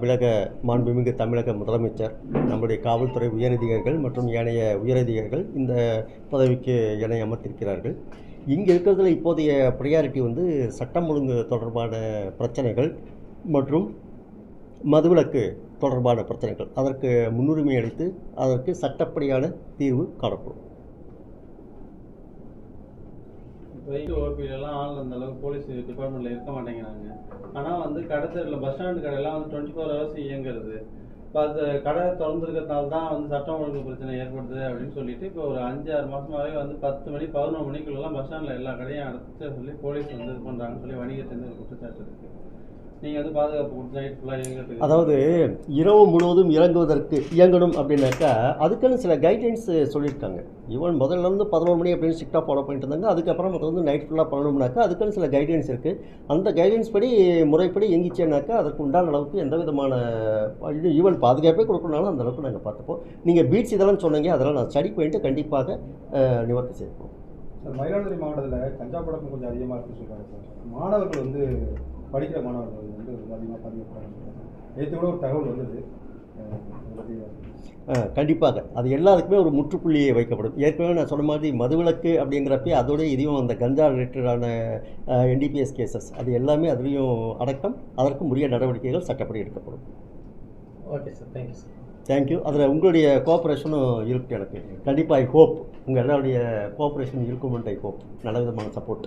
தமிழக மாண்புமிகு தமிழக முதலமைச்சர் நம்முடைய காவல்துறை உயரதிகாரிகள் மற்றும் ஏனைய உயரதிகாரிகள் இந்த பதவிக்கு இணை அமர்த்திருக்கிறார்கள் இங்கே இருக்கிறதுல இப்போதைய ப்ரையாரிட்டி வந்து சட்டம் ஒழுங்கு தொடர்பான பிரச்சனைகள் மற்றும் மதுவிலக்கு தொடர்பான பிரச்சனைகள். அதற்கு முன்னுரிமை அளித்து அதற்கு சட்டப்படியான தீர்வு காணப்படும். வெயிட் ஓபிலெல்லாம் ஆள் அந்த அளவுக்கு போலீஸ் டிபார்ட்மெண்ட்டில் இருக்க மாட்டேங்கிறாங்க. ஆனால் வந்து கடை தெருவில் பஸ் ஸ்டாண்டு கடையெல்லாம் வந்து டுவெண்ட்டி ஃபோர் ஹவர்ஸ் இயங்குறது. இப்போ அது கடை திறந்துருக்கிறதுனால தான் வந்து சட்டம் ஒழுங்கு பிரச்சனை ஏற்படுது அப்படின்னு சொல்லிட்டு இப்போ ஒரு அஞ்சு ஆறு மாதமாகவே வந்து பத்து மணி பதினொன்று மணிக்குள்ளெல்லாம் பஸ் ஸ்டாண்டில் எல்லா கடையும் அடைச்சு சொல்லி போலீஸ் வந்து இது பண்ணுறாங்கன்னு சொல்லி வணிகத்திலேருந்து குற்றச்சாட்டு இருக்குது நீங்கள் அதாவது இரவு முழுவதும் இறங்குவதற்கு இயங்கணும் அப்படின்னாக்கா அதுக்குன்னு சில கைட்லைன்ஸ் சொல்லியிருக்காங்க. ஈவன் முதல்ல இருந்து பதினோரு மணி அப்படின்னு ஸ்ட்ரிக்டாக ஃபாலோ பண்ணிட்டு இருந்தாங்க. அதுக்கப்புறம் அது வந்து நைட் ஃபுல்லாக பண்ணணும்னாக்கா அதுக்குன்னு சில கைட்லைன்ஸ் இருக்குது அந்த கைட்லைன்ஸ் படி முறைப்படி எங்கிச்சேனாக்கா அதற்கு உண்டான அளவுக்கு எந்த விதமான ஈவன் பாதுகாப்பே கொடுக்கணும்னாலும் அந்த அளவுக்கு நாங்கள் பார்த்துப்போம். நீங்கள் பீட்ஸ் இதெல்லாம் சொன்னீங்க அதெல்லாம் நான் ஸ்டடி பண்ணிட்டு கண்டிப்பாக நிவர்த்தி செய்வோம் சார் மயிலாடுதுறை மாவட்டத்தில் கஞ்சா பழக்கம் கொஞ்சம் அதிகமாக இருக்குன்னு சொல்கிறாங்க சார். மாணவர்கள் வந்து படிக்கிற மாணவர்கள் வந்து ரொம்ப அதிகமாக பதிவுப்படுறாங்க நேற்று கூட ஒரு தகவல் வந்தது. கண்டிப்பாக. அது எல்லாத்துக்குமே ஒரு முற்றுப்புள்ளியை வைக்கப்படும். ஏற்கனவே நான் சொன்ன மாதிரி மதுவிலக்கு அப்படிங்கிறப்ப அதோட இதையும் அந்த கஞ்சா ரிலேட்டடான என்டிபிஎஸ் கேசஸ் அது எல்லாமே அதுலேயும் அடக்கம். அதற்கு உரிய நடவடிக்கைகள் சட்டப்படி எடுக்கப்படும். Okay sir thank you sir thank you அதில் உங்களுடைய கோஆப்ரேஷனும் இருக்கு எனக்கு. கண்டிப்பாக ஐ ஹோப் உங்கள் எல்லாருடைய கோஆப்ரேஷன் இருக்குமெண்ட் ஐ ஹோப் நல்ல விதமான சப்போர்ட்